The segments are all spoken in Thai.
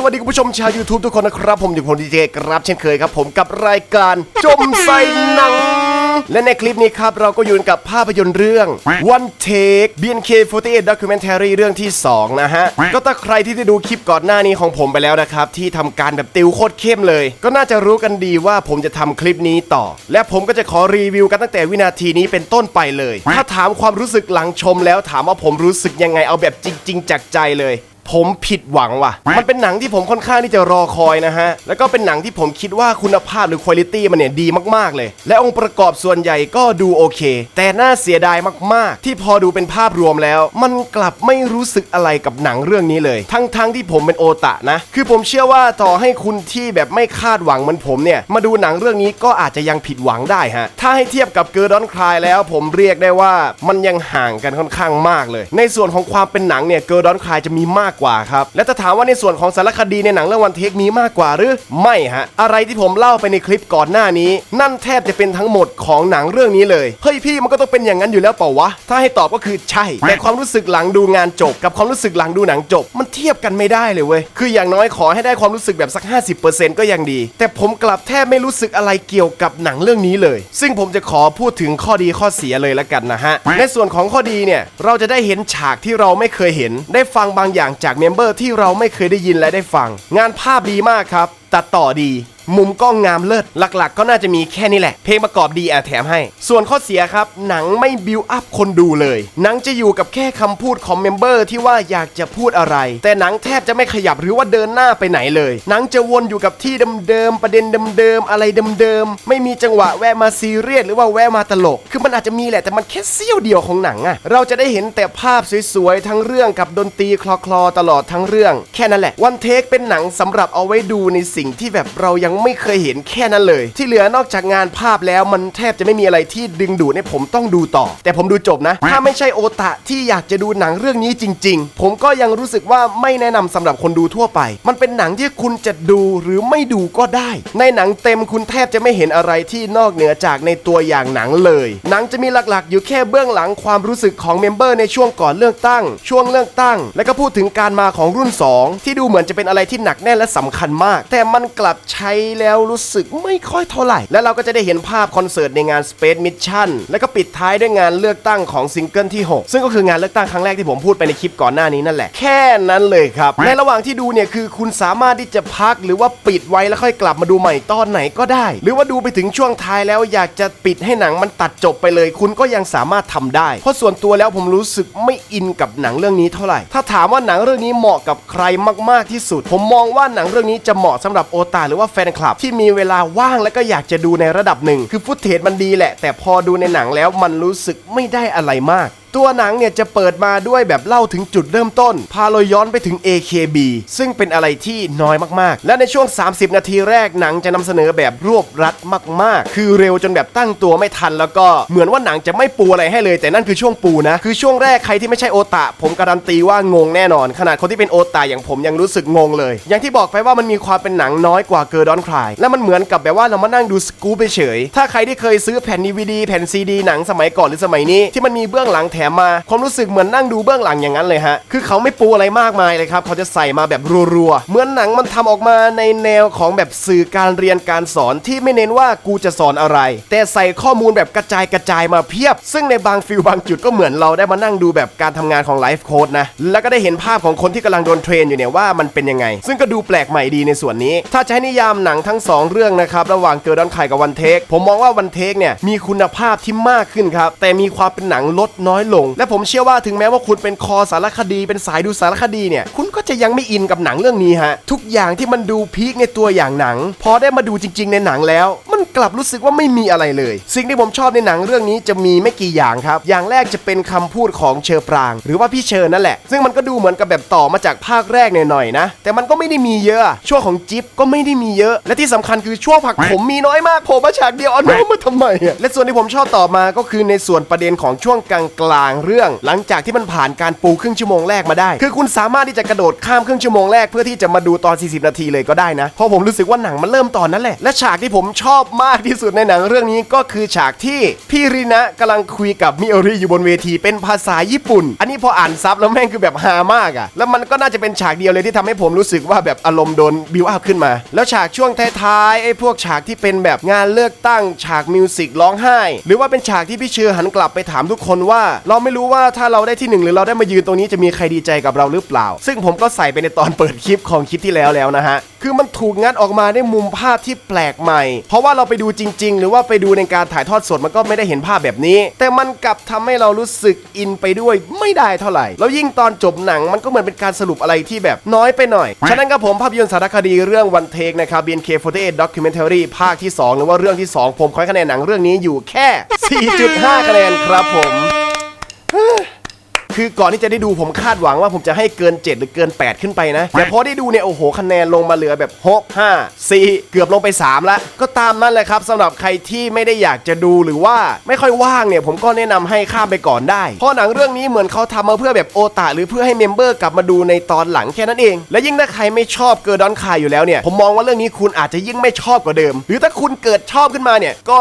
สวัสดีคุณผู้ชมชาว YouTube ทุกคนนะครับ ผมอยู่ผมดีเจครับเช่นเคยครับ ผมกับรายการจมใส่หนัง และในคลิปนี้ครับ เราก็อยู่กับภาพยนตร์เรื่อง One Take BNK48 Documentary เรื่องที่ 2 นะฮะ ก็ถ้าใครที่ได้ดูคลิปก่อนหน้านี้ของผมไปแล้วนะครับ ที่ทำการแบบติวโคตรเข้มเลย ก็น่าจะรู้กันดีว่าผมจะทำคลิปนี้ต่อ และผมก็จะขอรีวิวกันตั้งแต่วินาทีนี้เป็นต้นไปเลย ถ้าถามความรู้สึกหลังชมแล้วถามว่าผมรู้สึกยังไงเอาแบบจริง ๆจากใจเลย ผมผิดหวังว่ะ มันเป็นหนังที่ผมค่อนข้างที่จะรอคอยนะฮะ แล้วก็เป็นหนังที่ผมคิดว่าคุณภาพหรือคุณภาพมันเนี่ยดีมากๆเลย และองค์ประกอบส่วนใหญ่ก็ดูโอเค แต่น่าเสียดายมากๆ ที่พอดูเป็นภาพรวมแล้ว มันกลับไม่รู้สึกอะไรกับหนังเรื่องนี้เลย ทั้งๆที่ผมเป็นโอตะนะ คือผมเชื่อว่าต่อให้คุณที่แบบไม่คาดหวังเหมือนผมเนี่ย มาดูหนังเรื่องนี้ก็อาจจะยังผิดหวังได้ฮะ ถ้าให้เทียบกับเกอร์ดอนคลายแล้วผมเรียกได้ว่ามันยังห่างกันค่อนข้างมากเลย ในส่วนของความเป็นหนังเนี่ยเกอร์ดอนคลายจะมีมากกว่าครับ และถ้าถามว่าในส่วนของสารคดีในหนังเรื่องวันเทคมีมากกว่าหรือ ไม่ฮะ อะไรที่ผมเล่าไปในคลิปก่อนหน้านี้ นั่นแทบจะเป็นทั้งหมดของหนังเรื่องนี้เลย เฮ้ยพี่มันก็ต้องเป็นอย่างนั้นอยู่แล้วเปล่าวะ ถ้าให้ตอบก็คือใช่ แต่ความรู้สึกหลังดูงานจบ กับความรู้สึกหลังดูหนังจบ มันเทียบกันไม่ได้เลยเว้ย คืออย่างน้อยขอให้ได้ความรู้สึกแบบสัก 50%ก็ยังดี แต่ผมกลับแทบไม่รู้สึกอะไรเกี่ยวกับหนังเรื่องนี้เลย ซึ่งผมจะขอพูดถึงข้อดีข้อเสียเลยละกันนะฮะ ในส่วนของข้อดีเนี่ย เราจะได้เห็นฉากที่เราไม่เคยเห็น ได้ฟังบางอย่างจากากเมมเบอร์ที่เราไม่เคยได้ยินและได้ฟัง งานภาพดีมากครับ ตัดต่อดี มุมกล้องงามเลิศหลักๆ ก็น่าจะมีแค่นี้แหละ เพลงประกอบดีแอบแถมให้ ส่วนข้อเสียครับ หนังไม่บิวอัพคนดูเลย หนังจะอยู่กับแค่คำพูดของเมมเบอร์ที่ว่าอยากจะพูดอะไร แต่หนังแทบจะไม่ขยับหรือว่าเดินหน้าไปไหนเลย หนังจะวนอยู่กับที่เดิมๆประเด็นเดิมๆอะไรเดิมๆไม่มีจังหวะแวะมาซีเรียสหรือว่าแวะมาตลก คือมันอาจจะมีแหละแต่มันแค่เสี้ยวเดียวของหนังอะเราจะได้เห็นแต่ภาพสวยๆทั้งเรื่องกับดนตรีคลอๆตลอดทั้งเรื่อง แค่นั้นแหละวันเทคเป็นหนังสำหรับเอาไว้ดูในสิ่งที่แบบเรายังไม่เคยเห็นแค่นั้นเลย ที่เหลือนอกจากงานภาพแล้วมันแทบจะไม่มีอะไรที่ดึงดูดให้ผมต้องดูต่อ แต่ผมดูจบนะ ถ้าไม่ใช่โอตะที่อยากจะดูหนังเรื่องนี้จริง ๆ ผมก็ยังรู้สึกว่าไม่แนะนำสำหรับคนดูทั่วไป มันเป็นหนังที่คุณจะดูหรือไม่ดูก็ได้ ในหนังเต็มคุณแทบจะไม่เห็นอะไรที่นอกเหนือจากในตัวอย่างหนังเลย หนังจะมีหลักๆ อยู่แค่เบื้องหลังความรู้สึกของเมมเบอร์ในช่วงก่อนเลือกตั้ง ช่วงเลือกตั้ง และก็พูดถึงการมาของรุ่น 2 ที่ดูเหมือนจะเป็นอะไรที่หนักแน่นและสำคัญมาก แต่มันกลับใช้แล้วรู้สึกไม่ค่อยเท่าไหร่ และเราก็จะได้เห็นภาพคอนเสิร์ตในงาน Space Mission แล้วก็ปิดท้ายด้วยงานเลือกตั้งของซิงเกิลที่ 6 ซึ่งก็คืองานเลือกตั้งครั้งแรกที่ผมพูดไปในคลิปก่อนหน้านี้นั่นแหละ แค่นั้นเลยครับ ในระหว่างที่ดูเนี่ยคือคุณสามารถที่จะพักหรือว่าปิดไว้แล้วค่อยกลับมาดูใหม่ตอนไหนก็ได้ หรือว่าดูไปถึงช่วงท้ายแล้วอยากจะปิดให้หนังมันตัดจบไปเลย คุณก็ยังสามารถทำได้ เพราะส่วนตัวแล้วผมรู้สึกไม่อินกับหนังเรื่องนี้เท่าไหร่ ถ้าถามว่าหนังเรื่องนี้เหมาะกับใครมากๆที่สุด ผมมองว่าหนังเรื่องนี้จะเหมาะสำหรับโอตาหรือว่าแฟนคลับ ที่มีเวลาว่างแล้วก็อยากจะดูในระดับหนึ่ง คือฟุตเทจมันดีแหละ แต่พอดูในหนังแล้วมันรู้สึกไม่ได้อะไรมาก ตัวหนังเนี่ยจะเปิดมาด้วยแบบเล่าถึงจุดเริ่มต้น พาเราย้อนไปถึง AKB ซึ่งเป็นอะไรที่น้อยมากๆ และในช่วง 30 นาทีแรกหนังจะนำเสนอแบบรวบรัดมาก ๆ คือเร็วจนแบบตั้งตัวไม่ทัน แล้วก็เหมือนว่าหนังจะไม่ปูอะไรให้เลย แต่นั่นคือช่วงปูนะ คือช่วงแรกใครที่ไม่ใช่โอตะ ผมการันตีว่างงแน่นอน ขนาดคนที่เป็นโอตะอย่างผมยังรู้สึกงงเลย อย่างที่บอกไปว่ามันมีความเป็นหนังน้อยกว่าเกอร์ดอนคลายและมันเหมือนกับแบบว่าเรามานั่งดูสกู๊ปเฉยถ้าใครที่เคยซื้อแผ่นดีวดีแผ่นซีดีหนังสมัยก่อนหรือสมัยนี้ที่มันมีเบื้องหลังแถมมา ความรู้สึกเหมือนนั่งดูเบื้องหลังอย่างนั้นเลยฮะ คือเขาไม่ปูอะไรมากมายเลยครับ เขาจะใส่มาแบบรัวๆ เหมือนหนังมันทำออกมาในแนวของแบบสื่อการเรียนการสอนที่ไม่เน้นว่ากูจะสอนอะไร แต่ใส่ข้อมูลแบบกระจายกระจายมาเพียบ ซึ่งในบางฟิลบางจุดก็เหมือนเราได้มานั่งดูแบบการทำงานของไลฟ์โค้ดนะ แล้วก็ได้เห็นภาพของคนที่กำลังโดนเทรนอยู่เนี่ยว่ามันเป็นยังไง ซึ่งก็ดูแปลกใหม่ดีในส่วนนี้ ถ้าจะให้นิยามหนังทั้งสองเรื่องนะครับระหว่างเกิร์ดอนไข่กับวันเทคผมมองว่าวันเทคเนี่ยมีคุณภาพที่มากขึ้นครับแต่มีความเป็นหนังลดน้อยลง และผมเชื่อว่าถึงแม้ว่าคุณเป็นคอสารคดีเป็นสายดูสารคดีเนี่ย คุณก็จะยังไม่อินกับหนังเรื่องนี้ฮะ ทุกอย่างที่มันดูพีคในตัวอย่างหนัง พอได้มาดูจริง ๆ ในหนังแล้ว มันกลับรู้สึกว่าไม่มีอะไรเลย สิ่งที่ผมชอบในหนังเรื่องนี้จะมีไม่กี่อย่างครับ อย่างแรกจะเป็นคำพูดของเชอปราง หรือว่าพี่เชอนั่นแหละ ซึ่งมันก็ดูเหมือนกับแบบต่อมาจากภาคแรกหน่อยๆนะ แต่มันก็ไม่ได้มีเยอะ ช่วงของจิ๊บก็ไม่ได้มีเยอะ และที่สำคัญคือช่วงผักผมมีน้อยมากโผล่มาฉากเดียวเอาน้องมาทำไมอะและส่วนที่ผมชอบต่อมาก็คือในส่วนประเด็นของช่วงกลางเรื่อง หลังจากที่มันผ่านการปูครึ่งชั่วโมงแรกมาได้ คือคุณสามารถที่จะกระโดดข้ามครึ่งชั่วโมงแรกเพื่อที่จะมาดูตอน 40 นาทีเลยก็ได้นะ เพราะผมรู้สึกว่าหนังมันเริ่มตอนนั้นแหละ และฉากที่ผมชอบมากที่สุดในหนังเรื่องนี้ก็คือฉากที่พี่รินะกำลังคุยกับมิโอริอยู่บนเวทีเป็นภาษาญี่ปุ่น อันนี้พออ่านซับแล้วแม่งคือแบบฮามากอะแล้วมันก็น่าจะเป็นฉากเดียวเลยที่ทำให้ผมรู้สึกว่าแบบอารมณ์โดนบิวอัพขึ้นมา แล้วฉากช่วงท้ายๆไอ้พวกฉากที่เป็นแบบงานเลือกตั้งฉากมิวสิกร้องไห้ หรือว่าเป็นฉากที่พี่เชือหันกลับไปถามทุกคนว่าเราไม่รู้ว่าถ้าเราได้ที่หนึ่งหรือเราได้มายืนตรงนี้จะมีใครดีใจกับเราหรือเปล่า ซึ่งผมก็ใส่ไปในตอนเปิดคลิปของคลิปที่แล้วแล้วนะฮะ คือมันถูกงัดออกมาในมุมภาพที่แปลกใหม่ เพราะว่าเราไปดูจริง ๆ หรือว่าไปดูในการถ่ายทอดสดมันก็ไม่ได้เห็นภาพแบบนี้ แต่มันกลับทำให้เรารู้สึกอินไปด้วยไม่ได้เท่าไหร่ แล้วยิ่งตอนจบหนังมันก็เหมือนเป็นการสรุปอะไรที่แบบน้อยไปหน่อย ฉะนั้นครับผมภาพยนตร์สารคดีเรื่อง One Take นะครับ BNK48 Documentary ภาคที่ 2 หรือว่าเรื่องที่ 2 ผมขอให้คะแนนหนังเรื่องนี้อยู่แค่ 4.5 คะแนนครับผม คือก่อนที่จะได้ดูผมคาดหวังว่าผมจะให้เกิน 7 หรือเกิน 8 ขึ้นไปนะ แต่พอได้ดูเนี่ย โอ้โห คะแนนลงมาเหลือแบบ6 5 4 เกือบลงไป3แล้วก็ตามนั่นแหละครับสำหรับใครที่ไม่ได้อยากจะดูหรือว่าไม่ค่อยว่างเนี่ย ผมก็แนะนำให้ข้ามไปก่อนได้ เพราะหนังเรื่องนี้เหมือนเขาทำมาเพื่อแบบโอตาหรือเพื่อให้เมมเบอร์กลับมาดูในตอนหลังแค่นั้นเอง และยิ่งถ้าใครไม่ชอบเกิร์ดอนคายอยู่แล้วเนี่ยผมมองว่าเรื่องนี้คุณอาจจะยิ่งไม่ชอบกว่าเดิม หรือถ้าคุณเกิดชอบขึ้นมาเนี่ยก็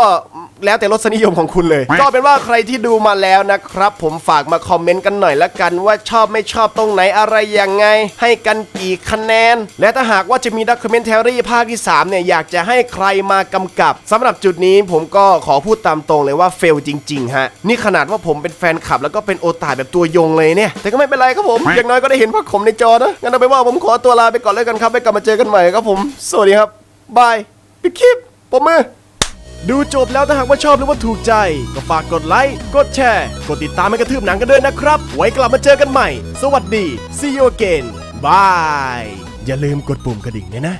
แล้วแต่รสนิยมของคุณเลย ก็เป็นว่าใครที่ดูมาแล้วนะครับผมฝากมาคอมเมนต์กันหน่อยละกันว่าชอบไม่ชอบตรงไหนอะไรยังไง ให้กันกี่คะแนน และถ้าหากว่าจะมีด็อกิเมน a รีภาคที่3เนี่ยอยากจะให้ใครมากำกับสำหรับจุดนี้ผมก็ขอพูดตามตรงเลยว่าเฟลจริงๆฮะนี่ขนาดว่าผมเป็นแฟนคลับ แล้วก็เป็นโอตาแบบตัวยงเลยเนี่ย แต่ก็ไม่เป็นไรครับผม อย่างน้อยก็ได้เห็นพักผมในจอนะงั้นเอาไปนว่าผมขอตัวลาไปก่อนแล้วกันครับไปกลับมาเจอกันใหม่ครับผม สวัสดีครับบายปิดคลิปปมมือ ดูจบแล้วถ้าหากว่าชอบหรือว่าถูกใจ ก็ฝากกดไลค์ กดแชร์ กดติดตามให้กระทืบหนังกันด้วยนะครับ ไว้กลับมาเจอกันใหม่ สวัสดี see you again bye อย่าลืมกดปุ่มกระดิ่งเนี่ยนะ